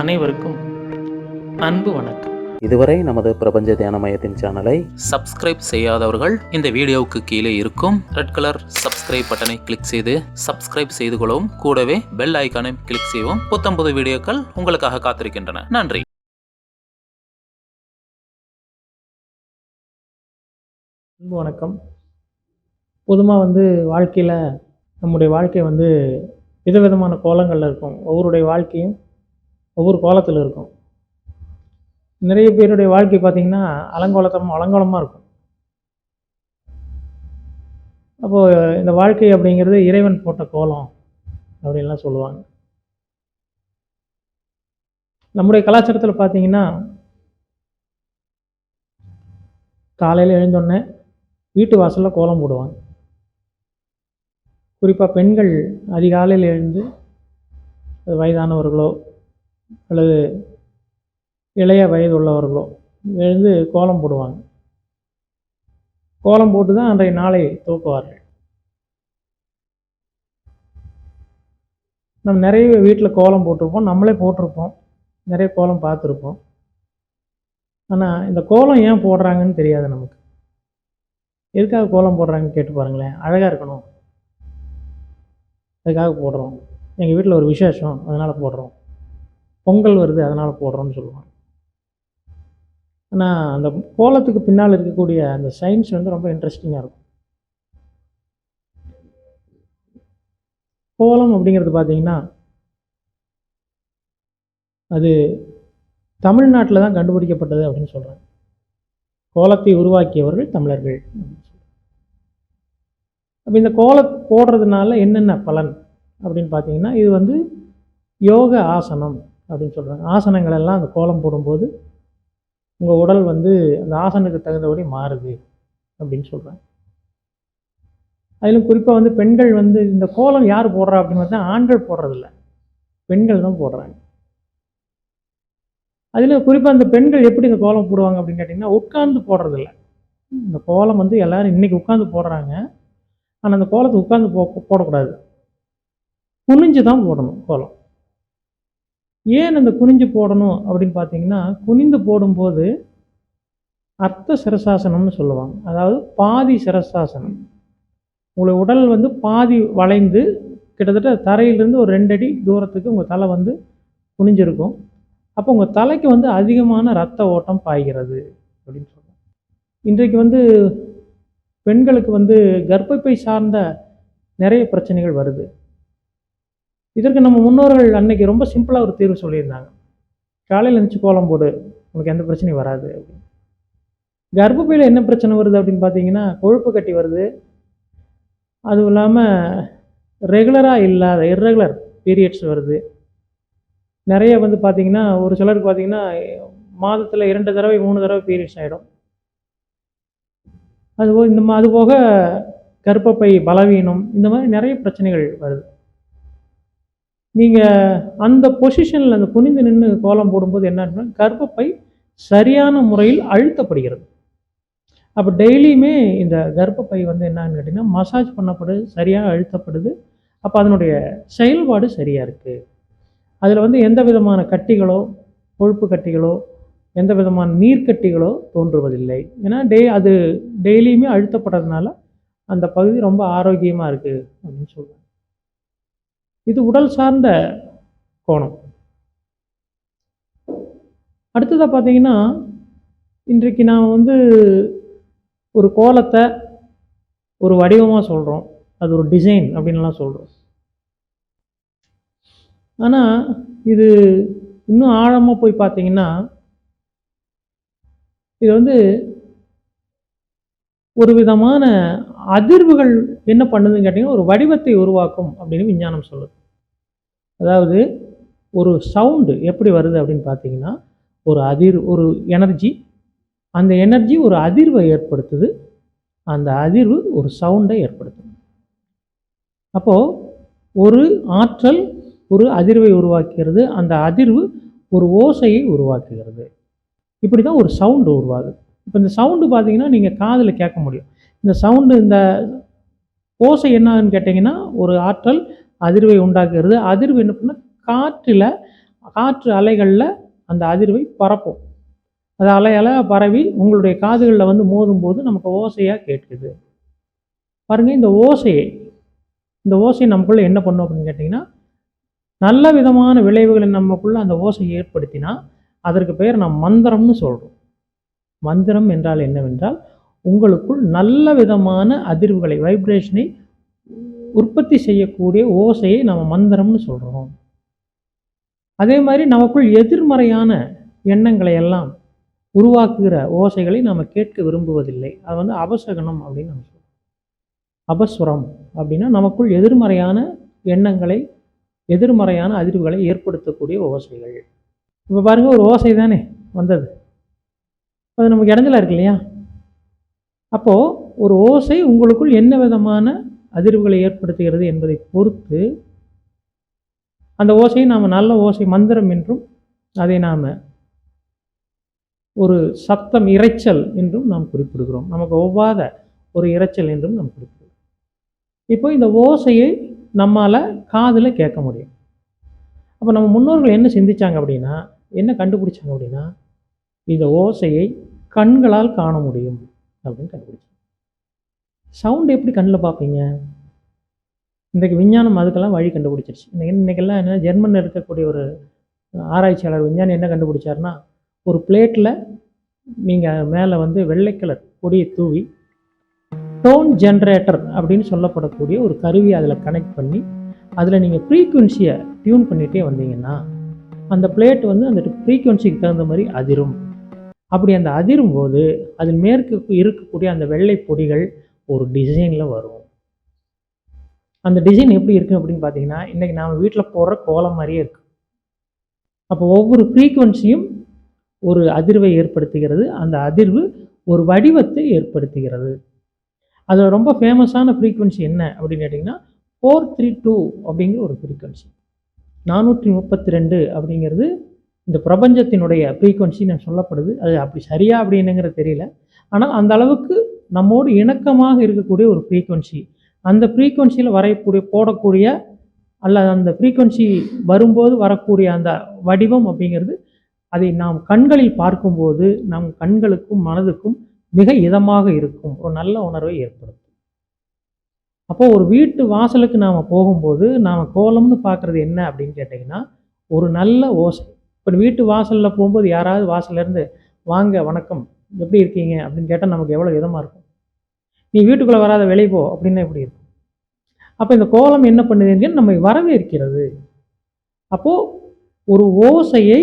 அனைவருக்கும் அன்பு வணக்கம். இதுவரை நமது பிரபஞ்ச தியான மையத்தின் சேனலை சப்ஸ்கிரைப் செய்யாதவர்கள் இந்த வீடியோவுக்கு கீழே இருக்கும் ரெட் கலர் சப்ஸ்கிரைப் பட்டனை கிளிக் செய்து சப்ஸ்கிரைப் செய்து கொள்ளவும். கூடவே பெல் ஐக்கானை கிளிக் செய்யவும். புத்தம்புது வீடியோக்கள் உங்களுக்காக காத்திருக்கின்றன. நன்றி. அன்பு வணக்கம். பொதுவாக வந்து வாழ்க்கையில் நம்முடைய வாழ்க்கை வந்து விதவிதமான கோலங்களில் இருக்கும். ஒவ்வொருடைய வாழ்க்கையும் ஒவ்வொரு கோலத்தில் இருக்கும். நிறைய பேருடைய வாழ்க்கை பார்த்திங்கன்னா அலங்கோலத்தம் அலங்கோலமாக இருக்கும். அப்போது இந்த வாழ்க்கை அப்படிங்கிறது இறைவன் போட்ட கோலம் அப்படின்லாம் சொல்லுவாங்க. நம்முடைய கலாச்சாரத்தில் பார்த்தீங்கன்னா காலையில் எழுந்தோடனே வீட்டு வாசலில் கோலம் போடுவாங்க. குறிப்பாக பெண்கள் அதிகாலையில் எழுந்து அது வயதானவர்களோ அல்லது இளைய வயது உள்ளவர்களோ எழுந்து கோலம் போடுவாங்க. கோலம் போட்டு தான் அன்றைய நாளை துவக்குவார்கள். நம்ம நிறைய வீட்டில் கோலம் போட்டிருப்போம். நம்மளே போட்டிருப்போம். நிறைய கோலம் பார்த்துருப்போம். ஆனால் இந்த கோலம் ஏன் போடுறாங்கன்னு தெரியாது நமக்கு. எதுக்காக கோலம் போடுறாங்கன்னு கேட்டு பாருங்களேன். அழகாக இருக்கணும். அதுக்காக போடுறோம். எங்கள் வீட்டில் ஒரு விசேஷம். அதனால் போடுறோம். பொங்கல் வருது அதனால் போடுறோம்னு சொல்லுவாங்க. ஆனால் அந்த கோலத்துக்கு பின்னால் இருக்கக்கூடிய அந்த சயின்ஸ் வந்து ரொம்ப இன்ட்ரெஸ்டிங்காக இருக்கும். கோலம் அப்படிங்கிறது பார்த்தீங்கன்னா அது தமிழ்நாட்டில் தான் கண்டுபிடிக்கப்பட்டது அப்படின்னு சொல்கிறாங்க கோலத்தை உருவாக்கியவர்கள் தமிழர்கள் அப்போ இந்த கோலம் போடுறதுனால என்னென்ன பலன் அப்படின்னு பார்த்தீங்கன்னா இது வந்து யோக ஆசனம். அப்படின்னு சொல்கிறாங்க ஆசனங்கள் எல்லாம் அந்த கோலம் போடும்போது உங்கள் உடல் வந்து அந்த ஆசனுக்கு தகுந்தபடி மாறுது அப்படின்னு சொல்கிறாங்க அதிலும் குறிப்பாக வந்து பெண்கள் வந்து இந்த கோலம் யார் போடுறா அப்படின்னு பார்த்தா ஆண்கள் போடுறதில்ல. பெண்கள் தான் போடுறாங்க. அதில் குறிப்பாக அந்த பெண்கள் எப்படி இந்த கோலம் போடுவாங்க அப்படின்னு கேட்டிங்கன்னா உட்கார்ந்து போடுறதில்ல. இந்த கோலம் வந்து எல்லோரும் இன்றைக்கி உட்காந்து போடுறாங்க. ஆனால் அந்த கோலத்தை உட்காந்து போ போடக்கூடாது. குனிஞ்சு தான் போடணும் கோலம். ஏன் அந்த குனிஞ்சு போடணும் அப்படின்னு பார்த்தீங்கன்னா குனிந்து போடும்போது அர்த்த சிரசாசனம்னு சொல்லுவாங்க. அதாவது பாதி சிரசாசனம். உங்களுடைய உடல் வந்து பாதி வளைந்து கிட்டத்தட்ட தரையிலிருந்து ஒரு ரெண்டு அடி தூரத்துக்கு உங்கள் தலை வந்து குனிஞ்சிருக்கும். அப்போ உங்கள் தலைக்கு வந்து அதிகமான ரத்த ஓட்டம் பாய்கிறது அப்படின்னு சொல்லுவாங்க இன்றைக்கு வந்து பெண்களுக்கு வந்து கர்ப்பப்பை சார்ந்த நிறைய பிரச்சனைகள் வருது. இதற்கு நம்ம முன்னோர்கள் அன்னைக்கு ரொம்ப சிம்பிளாக ஒரு தீர்வு சொல்லியிருந்தாங்க. காலையில் எழுந்துச்சு கோலம் போடு உனக்கு எந்த பிரச்சனையும் வராது அப்படின்னு. கர்ப்பப்பையில் என்ன பிரச்சனை வருது அப்படின்னு பார்த்தீங்கன்னா கொழுப்பு கட்டி வருது. அதுவும் இல்லாமல் ரெகுலராக இல்லாத இர்ரெகுலர் பீரியட்ஸ் வருது. நிறைய வந்து பார்த்திங்கன்னா ஒரு சிலருக்கு பார்த்திங்கன்னா மாதத்தில் இரண்டு தடவை மூணு தடவை பீரியட்ஸ் ஆகிடும் அதுபோக இந்த மா அதுபோக கர்ப்பப்பை பலவீனம் இந்த மாதிரி நிறைய பிரச்சனைகள் வருது. நீங்கள் அந்த பொசிஷனில் அந்த குனிந்து நின்று கோலம் போடும்போது என்ன கர்ப்பப்பை சரியான முறையில் அழுத்தப்படுகிறது. அப்போ டெய்லியுமே இந்த கர்ப்பப்பை வந்து என்னன்னு கேட்டிங்கன்னா மசாஜ் பண்ணப்படுது சரியாக அழுத்தப்படுது. அப்போ அதனுடைய செயல்பாடு சரியாக இருக்குது அதில் வந்து எந்த விதமான கட்டிகளோ கொழுப்பு கட்டிகளோ எந்த விதமான நீர்க்கட்டிகளோ தோன்றுவதில்லை. ஏன்னா டே அது டெய்லியுமே அழுத்தப்படுறதுனால அந்த பகுதி ரொம்ப ஆரோக்கியமாக இருக்குது அப்படின்னு சொல்லுவாங்க இது உடல் சார்ந்த கோணம். அடுத்ததாக பார்த்தீங்கன்னா இன்றைக்கு நாம் வந்து ஒரு கோலத்தை ஒரு வடிவமாக சொல்கிறோம் அது ஒரு டிசைன் அப்படின்லாம் சொல்கிறோம் ஆனால் இது இன்னும் ஆழமாக போய் பார்த்தீங்கன்னா இது வந்து ஒரு விதமான அதிர்வுகள் என்ன பண்ணுதுன்னு கேட்டிங்கன்னா ஒரு வடிவத்தை உருவாக்கும் அப்படின்னு விஞ்ஞானம் சொல்லுது. அதாவது ஒரு சவுண்டு எப்படி வருது அப்படின்னு பார்த்தீங்கன்னா ஒரு அதிர் ஒரு எனர்ஜி அந்த எனர்ஜி ஒரு அதிர்வை ஏற்படுத்துது. அந்த அதிர்வு ஒரு சவுண்டை ஏற்படுத்துது. அப்போது ஒரு ஆற்றல் ஒரு அதிர்வை உருவாக்குகிறது. அந்த அதிர்வு ஒரு ஓசையை உருவாக்குகிறது. இப்படி தான் ஒரு சவுண்டு உருவாகுது. இப்போ இந்த சவுண்டு பார்த்தீங்கன்னா நீங்கள் காதில் கேட்க முடியும். இந்த சவுண்டு இந்த ஓசை என்னன்னு கேட்டிங்கன்னா ஒரு ஆற்றல் அதிர்வை உண்டாக்குகிறது. அதிர்வு என்ன பண்ணால் காற்றில் காற்று அலைகளில் அந்த அதிர்வை பரப்பும். அது அலை பரவி உங்களுடைய காதுகளில் வந்து மோதும்போது நமக்கு ஓசையாக கேட்குது. பாருங்கள் இந்த ஓசையை இந்த ஓசை நமக்குள்ளே என்ன பண்ணும் அப்படின்னு கேட்டிங்கன்னா நல்ல விதமான விளைவுகளை நமக்குள்ளே அந்த ஓசையை ஏற்படுத்தினா அதற்கு பெயர் நாம் மந்திரம்னு சொல்கிறோம் மந்திரம் என்றால் என்னவென்றால் உங்களுக்குள் நல்ல விதமான அதிர்வுகளை வைப்ரேஷனை உற்பத்தி செய்யக்கூடிய ஓசையை நம்ம மந்திரம்னு சொல்கிறோம் அதே மாதிரி நமக்குள் எதிர்மறையான எண்ணங்களை எல்லாம் உருவாக்குகிற ஓசைகளை நம்ம கேட்க விரும்புவதில்லை. அது வந்து அபசகனம் அப்படின்னு நம்ம சொல்றோம். அபஸ்வரம் அப்படின்னா நமக்குள் எதிர்மறையான எண்ணங்களை எதிர்மறையான அதிர்வுகளை ஏற்படுத்தக்கூடிய ஓசைகள். இப்போ பாருங்க ஒரு ஓசை தானே வந்தது. அது நமக்கு இடஞ்சலாக இருக்கு இல்லையா? அப்போது ஒரு ஓசை உங்களுக்குள் என்ன விதமான அதிர்வுகளை ஏற்படுத்துகிறது என்பதை பொறுத்து அந்த ஓசையை நாம் நல்ல ஓசை மந்திரம் என்றும் அதை நாம் ஒரு சத்தம் இரைச்சல் என்றும் நாம் குறிப்பிடுகிறோம். நமக்கு ஒவ்வாத ஒரு இரைச்சல் என்றும் நாம் குறிப்பிடுகிறோம். இப்போ இந்த ஓசையை நம்மால் காதில் கேட்க முடியும். அப்போ நம்ம முன்னோர்கள் என்ன சிந்திச்சாங்க அப்படின்னா என்ன கண்டுபிடிச்சாங்க அப்படின்னா இந்த ஓசையை கண்களால் காண முடியும். அப்படின்னு கண்டுபிடிச்சோம் சவுண்டு எப்படி கண்ணில் பார்ப்பீங்க? இன்றைக்கு விஞ்ஞானம் அதுக்கெல்லாம் வழி கண்டுபிடிச்சிருச்சு. இன்றைக்கி இன்றைக்கெல்லாம் என்ன ஜெர்மனில் இருக்கக்கூடிய ஒரு ஆராய்ச்சியாளர் விஞ்ஞானி என்ன கண்டுபிடிச்சாருன்னா ஒரு பிளேட்டில் நீங்கள் மேலே வந்து வெள்ளை கலர் பொடியை தூவி டோன் ஜென்ரேட்டர் அப்படின்னு சொல்லப்படக்கூடிய ஒரு கருவியை அதில் கனெக்ட் பண்ணி அதில் நீங்கள் ஃப்ரீக்குவென்சியை டியூன் பண்ணிகிட்டே வந்தீங்கன்னா அந்த பிளேட் வந்து அந்த ஃப்ரீக்குவென்சிக்கு தகுந்த மாதிரி அதிரும். அப்படி அந்த அதிரும் போது அதில் மேற்கு இருக்கக்கூடிய அந்த வெள்ளை பொடிகள் ஒரு டிசைனில் வரும். அந்த டிசைன் எப்படி இருக்குது அப்படின்னு பார்த்தீங்கன்னா இன்றைக்கி நாம் வீட்டில் போடுற கோலம் மாதிரியே இருக்குது அப்போ ஒவ்வொரு ஃப்ரீக்குவன்சியும் ஒரு அதிர்வை ஏற்படுத்துகிறது. அந்த அதிர்வு ஒரு வடிவத்தை ஏற்படுத்துகிறது. அதில் ரொம்ப ஃபேமஸான ஃப்ரீக்குவன்சி என்ன அப்படின்னு கேட்டிங்கன்னா ஃபோர் த்ரீ டூ அப்படிங்கிற ஒரு ஃப்ரீக்குவன்சி நானூற்றி முப்பத்தி ரெண்டு அப்படிங்கிறது இந்த பிரபஞ்சத்தினுடைய ஃப்ரீக்குவன்சின்னு சொல்லப்படுது. அது அப்படி சரியா அப்படின்னுங்கிறது தெரியல. ஆனால் அந்த அளவுக்கு நம்மோடு இணக்கமாக இருக்கக்கூடிய ஒரு ஃப்ரீக்குவன்சி அந்த ஃப்ரீக்குவன்சியில் வரையக்கூடிய போடக்கூடிய அல்ல அந்த ஃப்ரீக்குவன்சி வரும்போது வரக்கூடிய அந்த வடிவம் அப்படிங்கிறது அதை நாம் கண்களில் பார்க்கும்போது நம் கண்களுக்கும் மனதுக்கும் மிக இதமாக இருக்கும். ஒரு நல்ல உணர்வை ஏற்படுத்தும். அப்போது ஒரு வீட்டு வாசலுக்கு நாம் போகும்போது நாம் கோலம்னு பார்க்குறது என்ன அப்படின்னு கேட்டிங்கன்னா ஒரு நல்ல ஓசை. இப்போ வீட்டு வாசலில் போகும்போது யாராவது வாசல்ல இருந்து வாங்க வணக்கம். எப்படி இருக்கீங்க? அப்படின்னு கேட்டால் நமக்கு எவ்வளோ இதமாக இருக்கும். நீ வீட்டுக்குள்ளே வராத வெளியே போ. அப்படின்னா எப்படி இருக்கும்? அப்போ இந்த கோலம் என்ன பண்ணுதுன்னு நம்மை வரவேற்கிறது. அப்போது ஒரு ஓசையை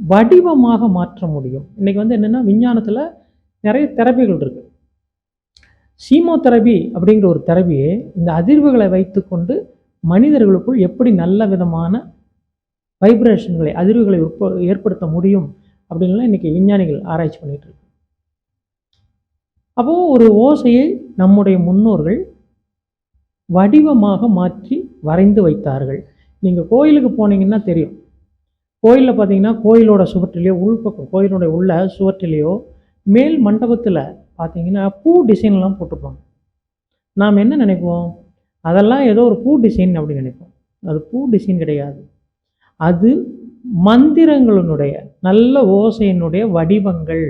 வடிவமாக மாற்ற முடியும். இன்னைக்கு வந்து என்னென்னா விஞ்ஞானத்தில் நிறைய தெரப்பிகள் இருக்குது சீமோதெரபி அப்படிங்கிற ஒரு தெரபியை இந்த அதிர்வுகளை வைத்துக்கொண்டு மனிதர்களுக்குள் எப்படி நல்ல விதமான வைப்ரேஷன்களை அதிர்வுகளை உற்ப ஏற்படுத்த முடியும் அப்படின்லாம் இன்றைக்கி விஞ்ஞானிகள் ஆராய்ச்சி பண்ணிகிட்டு இருக்கு அப்போது ஒரு ஓசையை நம்முடைய முன்னோர்கள் வடிவமாக மாற்றி வரைந்து வைத்தார்கள். நீங்கள் கோயிலுக்கு போனீங்கன்னா தெரியும். கோயிலில் பார்த்தீங்கன்னா கோயிலோட சுவற்றிலேயோ உள்பக்கம் கோயிலுடைய உள்ள சுவற்றிலேயோ மேல் மண்டபத்தில் பார்த்தீங்கன்னா பூ டிசைன்லாம் போட்டிருப்பாங்க. நாம் என்ன நினைப்போம்? அதெல்லாம் ஏதோ ஒரு பூ டிசைன் அப்படின்னு நினைப்போம். அது பூ டிசைன் கிடையாது. அது மந்திரங்களினுடைய நல்ல ஓசையினுடைய வடிவங்கள்.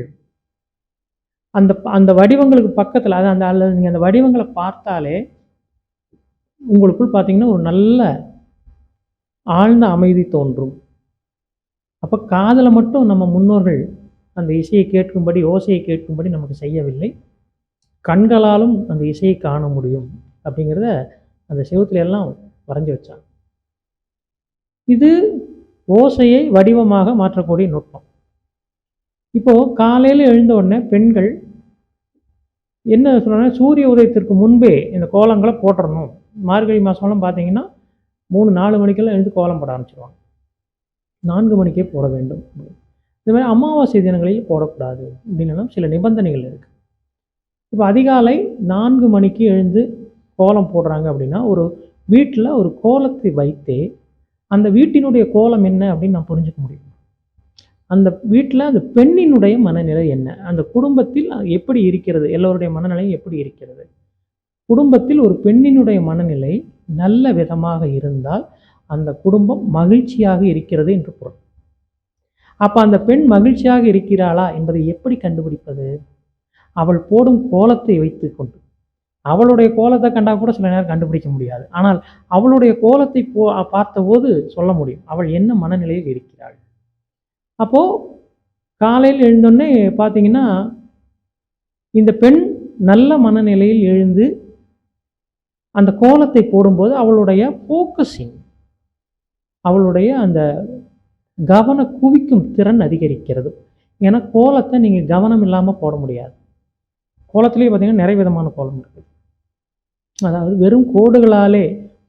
அந்த அந்த வடிவங்களுக்கு பக்கத்தில் அது அந்த அல்லது நீங்கள் அந்த வடிவங்களை பார்த்தாலே உங்களுக்குள் பார்த்தீங்கன்னா ஒரு நல்ல ஆழ்ந்த அமைதி தோன்றும். அப்போ காதில் மட்டும் நம்ம முன்னோர்கள் அந்த இசையை கேட்கும்படி ஓசையை கேட்கும்படி நமக்கு செய்யவில்லை. கண்களாலும் அந்த இசையை காண முடியும். அப்படிங்கிறத அந்த செவுத்துல எல்லாம் வரைஞ்சி வச்சாங்க. இது ஓசையை வடிவமாக மாற்றக்கூடிய நுட்பம். இப்போது காலையில் எழுந்த உடனே பெண்கள் என்ன சொல்கிறாங்க சூரிய உதயத்திற்கு முன்பே இந்த கோலங்களை போட்டுடணும் மார்கழி மாதம்லாம் பார்த்தீங்கன்னா மூணு நாலு மணிக்கெல்லாம் எழுந்து கோலம் போட ஆரம்பிச்சிருவாங்க. நான்கு மணிக்கே போட வேண்டும். இந்த மாதிரி அமாவாசை தினங்களில் போடக்கூடாது அப்படின்னுலாம் சில நிபந்தனைகள் இருக்குது இப்போ அதிகாலை நான்கு மணிக்கு எழுந்து கோலம் போடுறாங்க அப்படின்னா ஒரு வீட்டில் ஒரு கோலத்தை வைத்தே அந்த வீட்டினுடைய கோலம் என்ன அப்படின்னு நான் புரிஞ்சுக்க முடியும். அந்த வீட்டில் அந்த பெண்ணினுடைய மனநிலை என்ன? அந்த குடும்பத்தில் எப்படி இருக்கிறது? எல்லோருடைய மனநிலை எப்படி இருக்கிறது? குடும்பத்தில் ஒரு பெண்ணினுடைய மனநிலை நல்ல விதமாக இருந்தால் அந்த குடும்பம் மகிழ்ச்சியாக இருக்கிறது என்று பொருள். அப்போ அந்த பெண் மகிழ்ச்சியாக இருக்கிறாளா என்பதை எப்படி கண்டுபிடிப்பது? அவள் போடும் கோலத்தை வைத்துக்கொண்டு. அவளுடைய கோலத்தை கண்டா கூட சில நேரம் கண்டுபிடிக்க முடியாது. ஆனால் அவளுடைய கோலத்தை போ பார்த்தபோது சொல்ல முடியும். அவள் என்ன மனநிலையில் இருக்கிறாள்? அப்போ காலையில் எழுந்தோடனே பார்த்தீங்கன்னா இந்த பெண் நல்ல மனநிலையில் எழுந்து அந்த கோலத்தை போடும்போது அவளுடைய ஃபோக்கஸிங் அவளுடைய அந்த கவன குவிக்கும் திறன் அதிகரிக்கிறது. ஏன்னா கோலத்தை நீங்கள் கவனம் இல்லாமல் போட முடியாது. கோலத்திலேயே பார்த்தீங்கன்னா நிறைய விதமான கோலம் இருக்குது அதாவது வெறும் கோடுகளாலே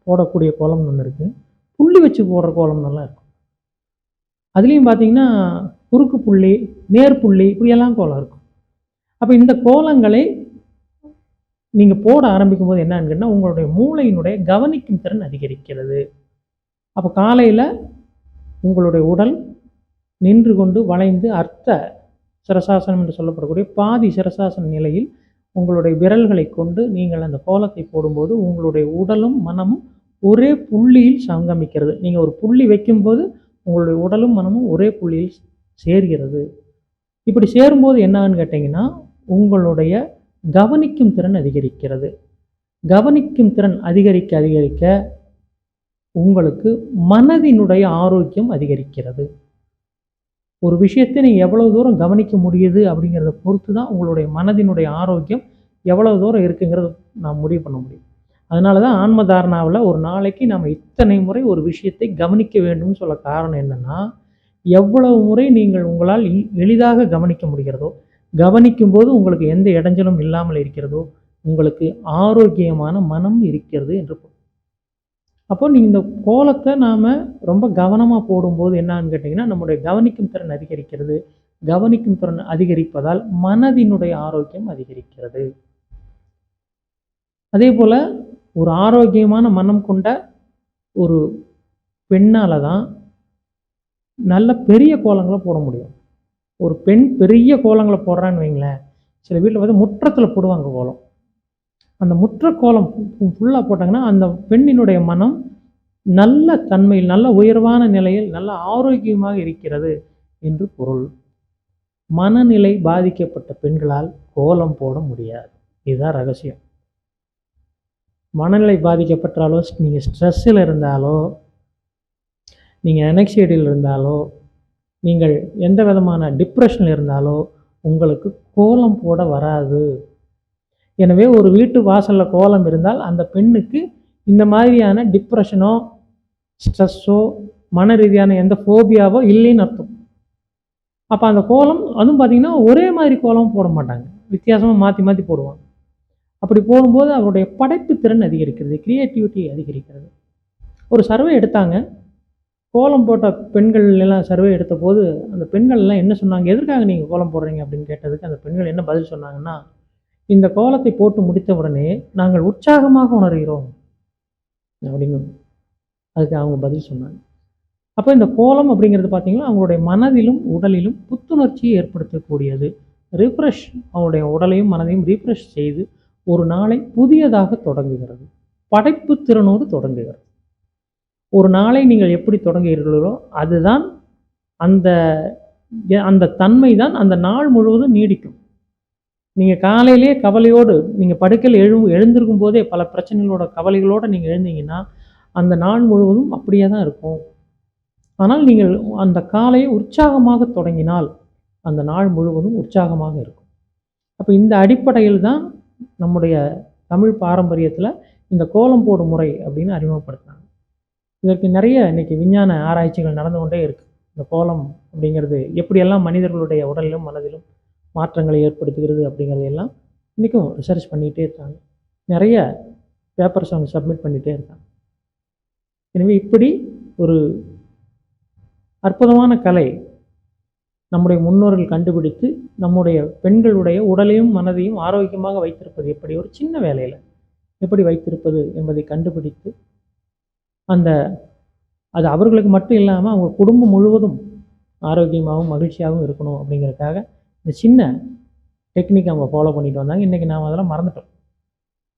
போடக்கூடிய கோலம்னு ஒன்று இருக்குது புள்ளி வச்சு போடுற கோலம் நல்லா இருக்கும். அதுலேயும் பார்த்தீங்கன்னா குறுக்கு புள்ளி நேர் புள்ளி இப்படியெல்லாம் கோலம் இருக்கும். அப்போ இந்த கோலங்களை நீங்கள் போட ஆரம்பிக்கும் போது என்னன்னு கேட்டால் உங்களுடைய மூளையினுடைய கவனிக்கும் திறன் அதிகரிக்கிறது. அப்போ காலையில் உங்களுடைய உடல் நின்று கொண்டு வளைந்து அர்த்த சிரசாசனம் என்று சொல்லப்படக்கூடிய பாதி சிரசாசன நிலையில் உங்களுடைய விரல்களை கொண்டு நீங்கள் அந்த கோலத்தை போடும்போது உங்களுடைய உடலும் மனமும் ஒரே புள்ளியில் சங்கமிக்கிறது. நீங்கள் ஒரு புள்ளி வைக்கும்போது உங்களுடைய உடலும் மனமும் ஒரே புள்ளியில் சேர்கிறது. இப்படி சேரும்போது என்னன்னு கேட்டிங்கன்னா உங்களுடைய கவனிக்கும் திறன் அதிகரிக்கிறது. கவனிக்கும் திறன் அதிகரிக்க அதிகரிக்க உங்களுக்கு மனதினுடைய ஆரோக்கியம் அதிகரிக்கிறது. ஒரு விஷயத்தை நீங்கள் எவ்வளவு தூரம் கவனிக்க முடியுது அப்படிங்கிறத பொறுத்து தான் உங்களுடைய மனதினுடைய ஆரோக்கியம் எவ்வளவு தூரம் இருக்குங்கிறத நான் முடிவு பண்ண முடியும். அதனால தான் ஆன்ம தாரணாவில் ஒரு நாளைக்கு நம்ம இத்தனை முறை ஒரு விஷயத்தை கவனிக்க வேண்டும்னு சொல்ல காரணம் என்னென்னா எவ்வளவு முறை நீங்கள் உங்களால் எளிதாக கவனிக்க முடிகிறதோ கவனிக்கும் போது உங்களுக்கு எந்த இடைஞ்சலும் இல்லாமல் இருக்கிறதோ உங்களுக்கு ஆரோக்கியமான மனம் இருக்கிறது என்று அப்போது அப்போ நீ இந்த கோலத்தை நாம் ரொம்ப கவனமாக போடும்போது என்னான்னு கேட்டிங்கன்னா நம்முடைய கவனிக்கும் திறன் அதிகரிக்கிறது. கவனிக்கும் திறன் அதிகரிப்பதால் மனதினுடைய ஆரோக்கியம் அதிகரிக்கிறது. அதே போல் ஒரு ஆரோக்கியமான மனம் கொண்ட ஒரு பெண்ணால் தான் நல்ல பெரிய கோலங்களை போட முடியும். ஒரு பெண் பெரிய கோலங்களை போடுறான்னு வைங்களேன் சில வீட்டில் வந்து முற்றத்தில் போடுவாங்க கோலம். அந்த முற்ற கோலம் ஃபுல்லாக போட்டாங்கன்னா அந்த பெண்ணினுடைய மனம் நல்ல தன்மையில் நல்ல உயர்வான நிலையில் நல்ல ஆரோக்கியமாக இருக்கிறது என்று பொருள். மனநிலை பாதிக்கப்பட்ட பெண்களால் கோலம் போட முடியாது. இதுதான் ரகசியம். மனநிலை பாதிக்கப்பட்டாலோ நீங்கள் ஸ்ட்ரெஸ்ஸில் இருந்தாலோ நீங்கள் எனக்சியடியில் இருந்தாலோ நீங்கள் எந்த விதமான டிப்ரெஷனில் இருந்தாலோ உங்களுக்கு கோலம் போட வராது. எனவே ஒரு வீட்டு வாசலில் கோலம் இருந்தால் அந்த பெண்ணுக்கு இந்த மாதிரியான டிப்ரெஷனோ ஸ்ட்ரெஸ்ஸோ மன ரீதியான எந்த ஃபோபியாவோ இல்லைன்னு அர்த்தம். அப்போ அந்த கோலம் அதுவும் பார்த்திங்கன்னா ஒரே மாதிரி கோலம் போட மாட்டாங்க. வித்தியாசமாக மாற்றி மாற்றி போடுவாங்க. அப்படி போடும்போது அவருடைய படைப்பு திறன் அதிகரிக்கிறது க்ரியேட்டிவிட்டி அதிகரிக்கிறது. ஒரு சர்வே எடுத்தாங்க. கோலம் போட்ட பெண்கள் எல்லாம் சர்வே எடுத்த போது அந்த பெண்கள்லாம் என்ன சொன்னாங்க? எதற்காக நீங்கள் கோலம் போடுறீங்க? அப்படின்னு கேட்டதுக்கு அந்த பெண்கள் என்ன பதில் சொன்னாங்கன்னா இந்த கோலத்தை போட்டு முடித்தவுடனே நாங்கள் உற்சாகமாக உணர்கிறோம். அப்படின்னு அதுக்கு அவங்க பதில் சொன்னாங்க. அப்போ இந்த கோலம் அப்படிங்கிறது பார்த்தீங்கன்னா அவங்களுடைய மனதிலும் உடலிலும் புத்துணர்ச்சியை ஏற்படுத்தக்கூடியது. ரிஃப்ரெஷ் அவங்களுடைய உடலையும் மனதையும் ரீஃப்ரெஷ் செய்து ஒரு நாளை புதியதாக தொடங்குகிறது. படைப்பு திறனோடு தொடங்குகிறது. ஒரு நாளை நீங்கள் எப்படி தொடங்குகிறீர்களோ அதுதான் அந்த அந்த தன்மை தான் அந்த நாள் முழுவதும் நீடிக்கும். நீங்கள் காலையிலேயே கவலையோடு நீங்கள் படுக்கையில் எழு எழுந்திருக்கும் போதே பல பிரச்சனைகளோட கவலைகளோடு நீங்கள் எழுந்தீங்கன்னா அந்த நாள் முழுவதும் அப்படியே தான் இருக்கும். ஆனால் நீங்கள் அந்த காலையை உற்சாகமாக தொடங்கினால் அந்த நாள் முழுவதும் உற்சாகமாக இருக்கும். அப்போ இந்த அடிப்படையில் தான் நம்முடைய தமிழ் பாரம்பரியத்தில் இந்த கோலம் போடும் முறை அப்படின்னு அறிமுகப்படுத்தினாங்க. இதற்கு நிறைய இன்னைக்கு விஞ்ஞான ஆராய்ச்சிகள் நடந்து கொண்டே இருக்குது இந்த கோலம் அப்படிங்கிறது எப்படியெல்லாம் மனிதர்களுடைய உடலிலும் மனதிலும் மாற்றங்களை ஏற்படுத்துகிறது அப்படிங்கிறது எல்லாம் இன்றைக்கும் ரிசர்ச் பண்ணிகிட்டே இருக்காங்க. நிறைய பேப்பர்ஸ் அவங்க சப்மிட் பண்ணிகிட்டே இருக்காங்க. எனவே இப்படி ஒரு அற்புதமான கலை நம்முடைய முன்னோர்கள் கண்டுபிடித்து நம்முடைய பெண்களுடைய உடலையும் மனதையும் ஆரோக்கியமாக வைத்திருப்பது எப்படி? ஒரு சின்ன வேலையில் எப்படி வைத்திருப்பது என்பதை கண்டுபிடித்து அந்த அது அவர்களுக்கு மட்டும் இல்லாமல் அவங்க குடும்பம் முழுவதும் ஆரோக்கியமாகவும் மகிழ்ச்சியாகவும் இருக்கணும் அப்படிங்கிறதுக்காக இந்த சின்ன டெக்னிக் அவங்க ஃபாலோ பண்ணிட்டு வந்தாங்க. இன்றைக்கி நாம் அதெல்லாம் மறந்துட்டோம்.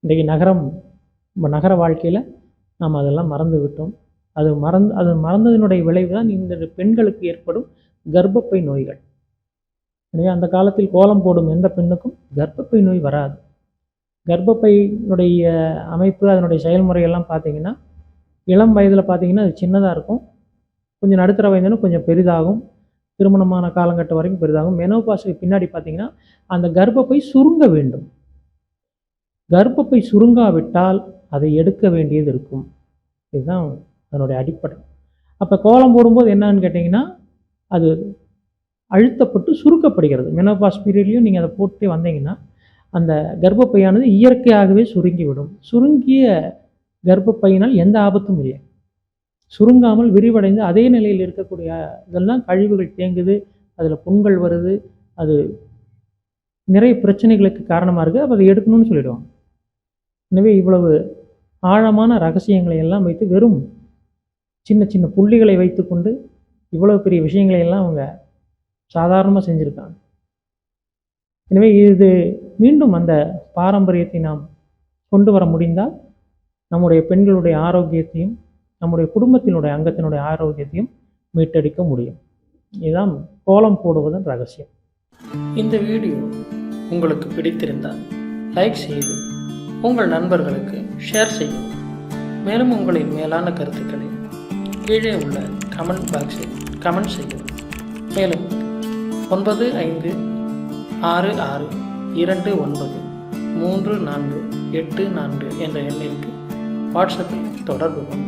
இன்றைக்கி நகரம் நம்ம நகர வாழ்க்கையில் நாம் அதெல்லாம் மறந்து விட்டோம். அது மறந்து அது மறந்ததினுடைய விளைவு தான் இந்த பெண்களுக்கு ஏற்படும் கர்ப்பப்பை நோய்கள். எனவே அந்த காலத்தில் கோலம் போடும் எந்த பெண்ணுக்கும் கர்ப்பப்பை நோய் வராது. கர்ப்பப்பையினுடைய அமைப்பு அதனுடைய செயல்முறை எல்லாம் பார்த்தீங்கன்னா இளம் வயதில் பார்த்திங்கன்னா அது சின்னதாக இருக்கும். கொஞ்சம் நடுத்தர வயதுன்னு கொஞ்சம் பெரிதாகும். திருமணமான காலகட்டம் வரைக்கும் பெரிதாகும். மெனோபாஸுக்கு பின்னாடி பார்த்தீங்கன்னா அந்த கர்ப்பப்பை சுருங்க வேண்டும். கர்ப்பப்பை சுருங்காவிட்டால் அதை எடுக்க வேண்டியது இருக்கும். இதுதான் அதனுடைய அடிப்படை. அப்போ கோலம் போடும்போது என்னன்னு கேட்டிங்கன்னா அது அழுத்தப்பட்டு சுருக்கப்படுகிறது. மெனோபாஸ் பீரியட்லையும் நீங்கள் அதை போட்டு வந்தீங்கன்னா அந்த கர்ப்பப்பையானது இயற்கையாகவே சுருங்கிவிடும். சுருங்கிய கர்ப்பப்பையினால் எந்த ஆபத்தும் இல்லை. சுருங்காமல் விரிவடைந்து அதே நிலையில் இருக்கக்கூடிய இதெல்லாம் கழிவுகள் தேங்குது அதில் புண்கள் வருது அது நிறைய பிரச்சனைகளுக்கு காரணமாக இருக்குது அப்போ அதை எடுக்கணும்னு சொல்லிடுவாங்க. எனவே இவ்வளவு ஆழமான ரகசியங்களை எல்லாம் வைத்து வெறும் சின்ன சின்ன புள்ளிகளை வைத்துக்கொண்டு இவ்வளவு பெரிய விஷயங்களை எல்லாம் அவங்க சாதாரணமாக செஞ்சுருக்காங்க. எனவே இது மீண்டும் அந்த பாரம்பரியத்தை நாம் கொண்டு வர முடிந்தால் நம்முடைய பெண்களுடைய ஆரோக்கியத்தையும் நம்முடைய குடும்பத்தினுடைய அங்கத்தினுடைய ஆரோக்கியத்தையும் மீட்டெடுக்க முடியும். இதுதான் கோலம் போடுவதன் ரகசியம். இந்த வீடியோ உங்களுக்கு பிடித்திருந்தால் லைக் செய்து உங்கள் நண்பர்களுக்கு ஷேர் செய்யவும். மேலும் உங்களின் மேலான கருத்துக்களை கீழே உள்ள கமெண்ட் பாக்ஸில் கமெண்ட் செய்யவும். மேலும் ஒன்பது ஐந்து ஆறு ஆறு இரண்டு ஒன்பது மூன்று நான்கு எட்டு நான்கு என்ற எண்ணிற்கு வாட்ஸ்அப்பில் தொடர்பு கொண்டு